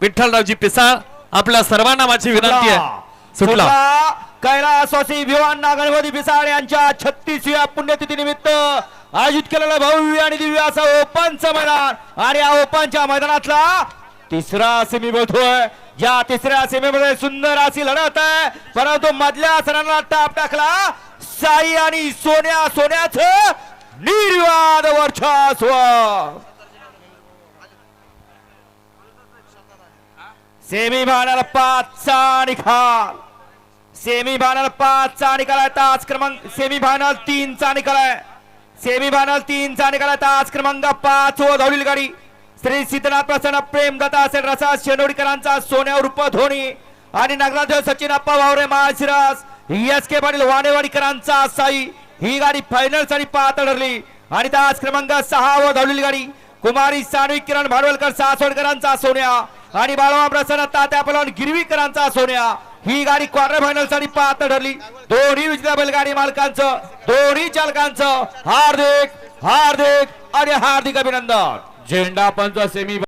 विठ्ठलरावजी पिसाळ आपल्या सर्वांना माझी विनंती आहे. सुटला. कैलासवासी भिवान गणपती पिसाळ यांच्या छत्तीसव्या पुण्यतिथी निमित्त आयोजित केलेला भव्य आणि दिव्य असा ओपनचं मैदान. आणि या ओपनच्या मैदानातला तिसरा सेमी बोलतोय या तिसऱ्या सेमीमध्ये सुंदर अशी लढत आहे. परंतु मधल्या सणाला टाप टाकला साई आणि सोन्या सोन्याचं निर्वाद वर्चस्व. सेमी फायनल पाचचा निकाल सेमी फायनल पाचचा निकाल आहे तास क्रमांक सेमी फायनल तीनचा निकाल आहे. सेमी फायनल तीनचा निकाल आहे ताज क्रमांक पाच व धावलेली गाडी. श्री सिद्धनाथ प्रसन्न प्रेमदत्ता असेल रसा शेनोडीकरांचा सोन्या रूप धोनी. आणि नगराध्यक्ष सचिन अप्पा वावरे महाशिरास एस के पाटील वाणेवाडीकरांचा साई. ही गाडी फायनलसाठी पाहत ठरली. आणि तास क्रमांक सहा व धावलेली गाडी. कुमारी सानवी किरण भाडवलकर सासवडकरांचा सोन्या. आणि बाळवा प्रसन्न तात्या पलवान गिरवीकरांचा सोन्या. ही गाडी क्वार्टर फायनलसाठी पाहत ठरली. दोन्ही विजेत्या बैलगाडी मालकांचं दोन्ही चालकांचं. हार्दिक हार्दिक आणि हार्दिक अभिनंदन. झेंडा पंच सेमी